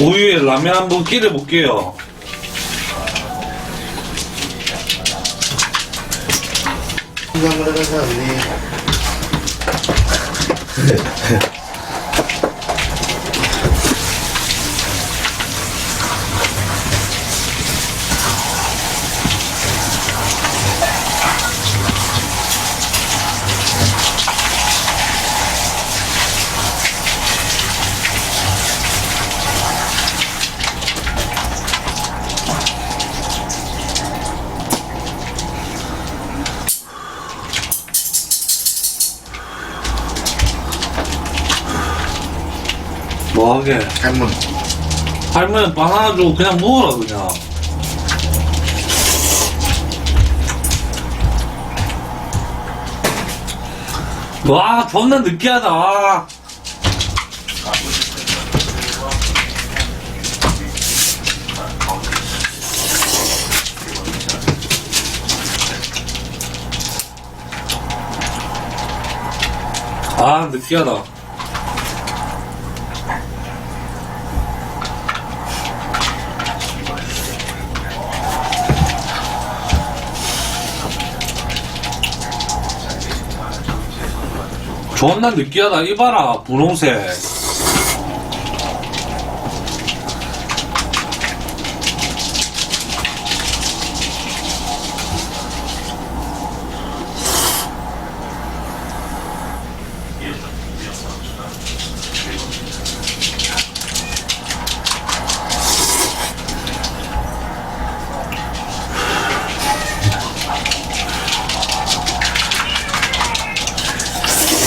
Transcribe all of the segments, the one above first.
우유에 라면 한번 끼려 볼게요. 해가자 뭐하게? 할머니 할머니 빵 하나 주고 그냥 먹어라 그냥. 와 존나 느끼하다. 와. 아 느끼하다. 존나 느끼하다. 이봐라 분홍색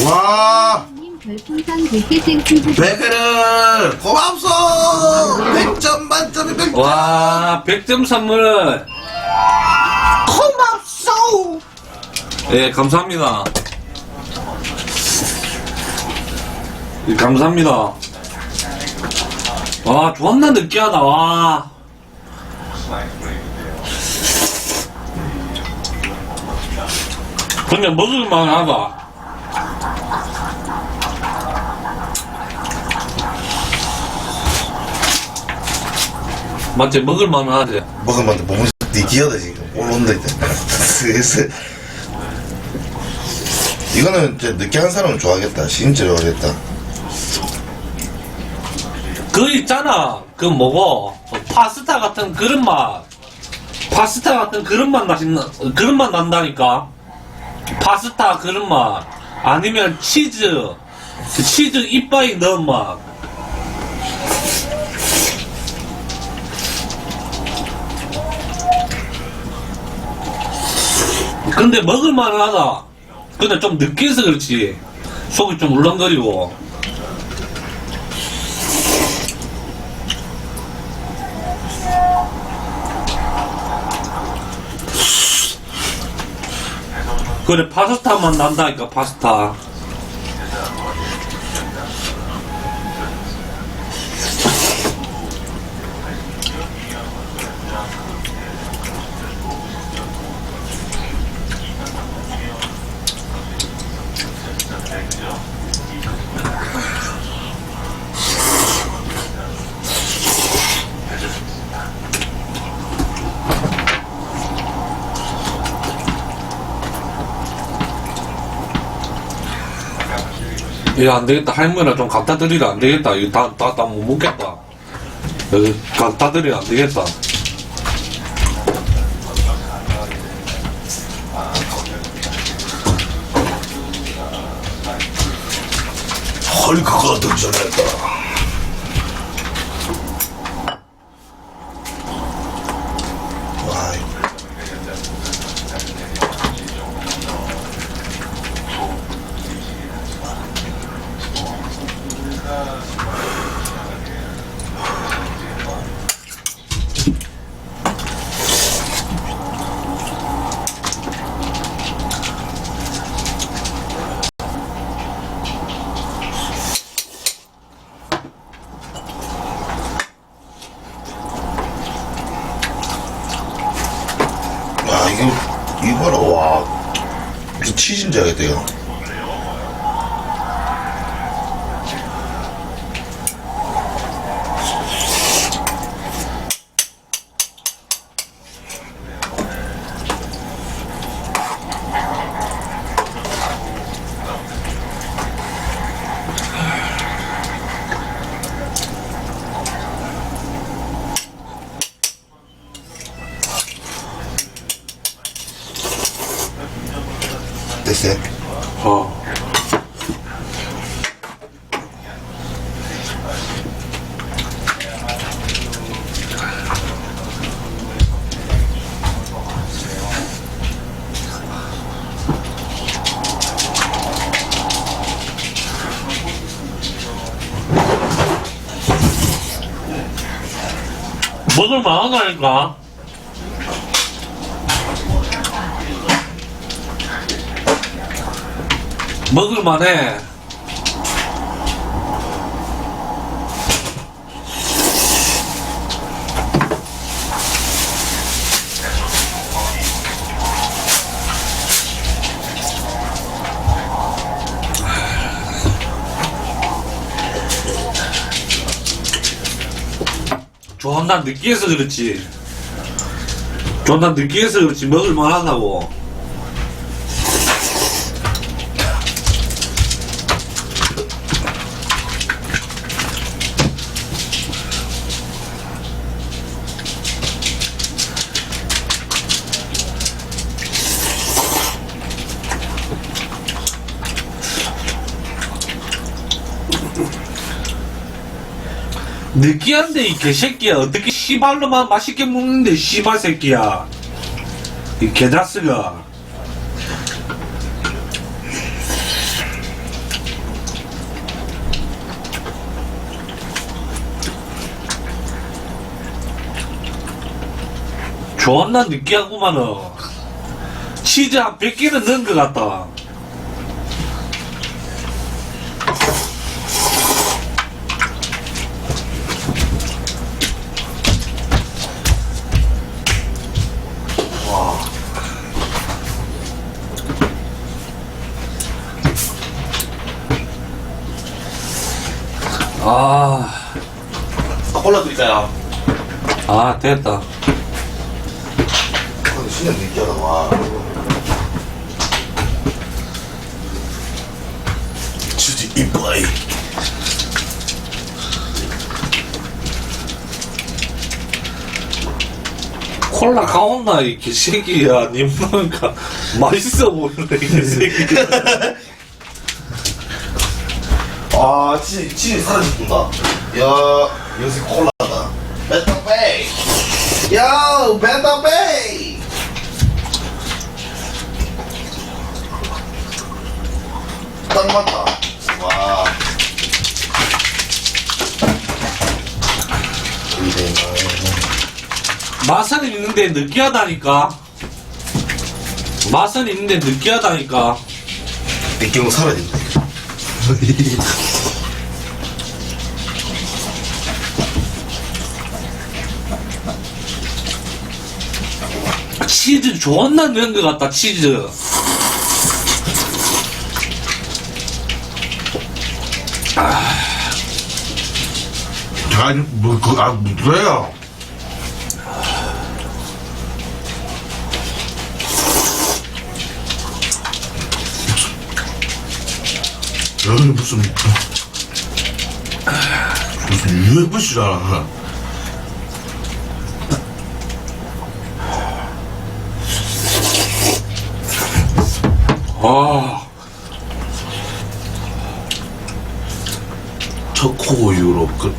와. 님 별풍선 100개 생기부 베개를 고맙소. 100점 만점에 100점. 와 100점 선물. 고맙소. 예 감사합니다. 예, 감사합니다. 와 존나 느끼하다. 와. 근데 먹을만 하다 맞지 먹을만 하지. 먹으면 몸이 네 기어다 지금. 올라온다 이제. 슬슬. 이거는 이제 느끼한 사람은 좋아하겠다. 진짜 좋아하겠다. 그 있잖아. 그 뭐고? 파스타 같은 그런 맛. 파스타 같은 그런 맛 나신다 그런 맛 난다니까. 파스타 그런 맛. 아니면 치즈. 그 치즈 이빨에 넣은 맛 근데 먹을만은 하다. 근데 좀 느끼해서 그렇지. 속이 좀 울렁거리고. 그래 파스타만 난다니까 파스타 이거 안 되겠다. 할머니랑 좀 갖다 드리라. 안 되겠다. 이거 다 다 다 못 먹겠다. 여기 갖다 드리라. 안 되겠다. 헐 그거 어떻게 전화했다 와 이거 와 이거 이거라 와 됐어요? 먹을 만하다니까. 먹을 만해. 존나 느끼해서 그렇지. 존나 느끼해서 그렇지. 먹을 만 하다고. 느끼한데 이 개새끼야. 어떻게 씨발로만 맛있게 먹는데 씨발 새끼야. 이 개자스가. 존나 느끼하구만은. 치즈 한 100개는 넣은 것 같다 아, 콜라 드릴까요? 아 됐다 근데 진짜 느끼하다, 와. 진짜 이뻐이. 콜라 가온나 이 개새끼야 니 뭔가 맛있어 보이네 이 개새끼야 아, 치즈, 치즈 사라진다. 야, 요새 콜라다. 베타베이. 야, 베타베이. 딱 맞다. 와. 맛은 있는데 느끼하다니까 맛은 있는데 느끼하다니까 느끼는 거 사라진다. 치즈 존나 넣은 것 같다 치즈. 아니, 뭐, 그, 아, 뭐야. 여기 무슨, 무슨 UFC잖 아. 아 초코우유로 그,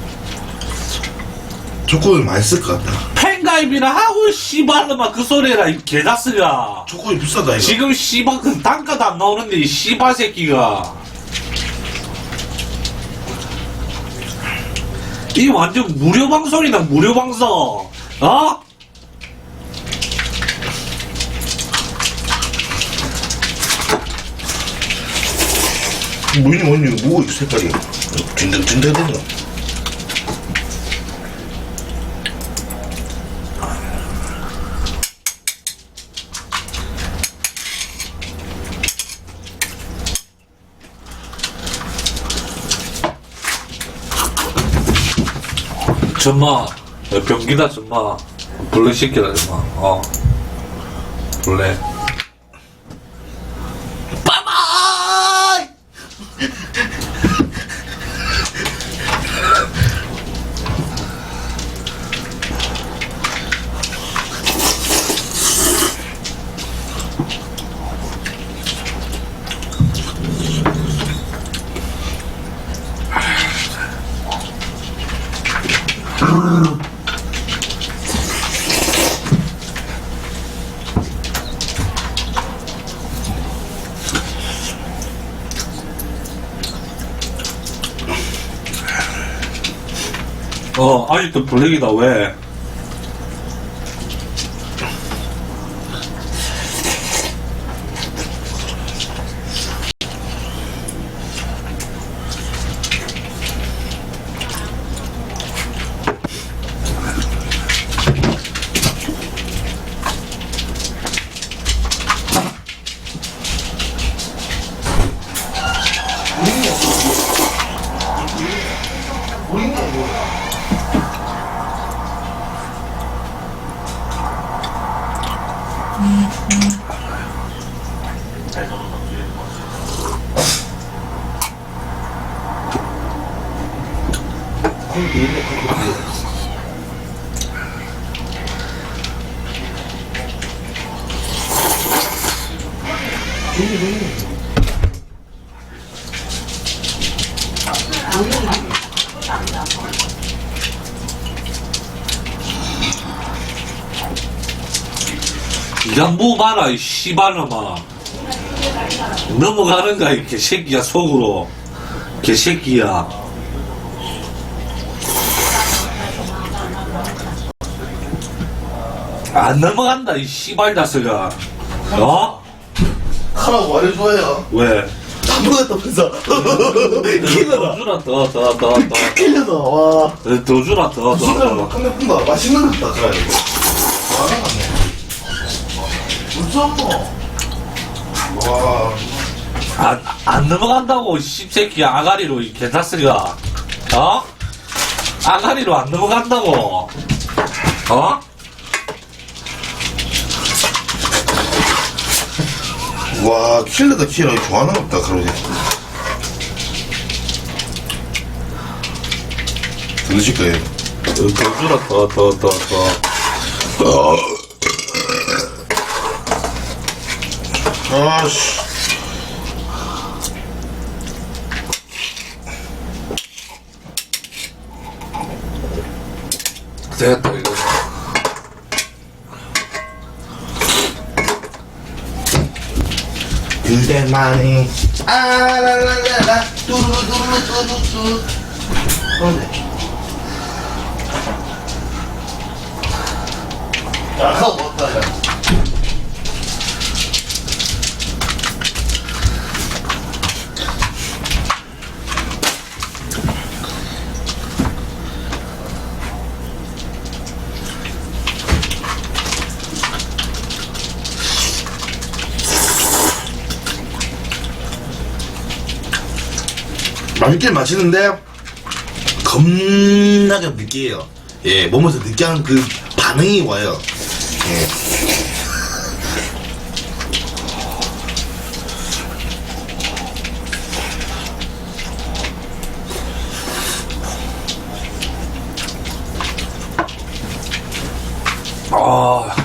초코우유 맛있을 것 같다. 팬가입이나 하고 씨발로 막그 소리라 이 개자스가 초코우유 비싸다, 이거. 지금 씨발 그 단가도 안 나오는데 이 씨발 새끼가 이 완전 무료 방송이다 무료 방송 어? 뭐니 뭐니 뭐가 이 색깔이. 딘득딘득대는 전마 병기다 전마. 블랙 시키라 전마. 어. 블랙 빠바이 어, 아직도 블랙이다, 왜? 양보 봐라, 이 씨발놈아. 넘어가는가, 이 개새끼야, 속으로. 개새끼야. 안 넘어간다, 이 씨발 자스가. 어? 하라고 말해줘요. 왜? 한번했다면서 더 kil러다. 주라, 더, 더, 더, 더. kil러다. 와. 더 주라, 더, 더, 순간 더. 막 한대 푼다. 맛있는 것 같다. 그래. 와, 무서워. 와. 안, 안 넘어간다고, 이 씹새끼야, 아가리로, 이 개자스가. 어? 아가리로 안 넘어간다고. 어? 와, 킬러다 킬러 좋아하는 것 같다. 그러지. 들으실 거예요. 더, 더 주라, 더, 더, 더, 더. 아 씨. 됐다, 이거. 그대만이 아라라라라 뚜루루루루루루 그런데 아 못다 맛있긴 맛있는데 겁나게 느끼해요. 예, 몸에서 느끼한 그 반응이 와요. 예. 아.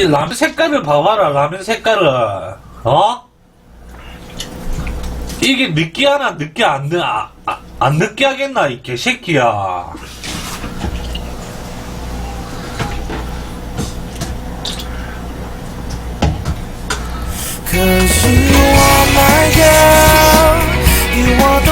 이 라면 색깔을 봐봐라, 라면 색깔을. 어? 이게 느끼하나, 느끼 안, 느, 아, 아, 안 느끼하겠나, 이 개새끼야. Cause you are my girl, you are the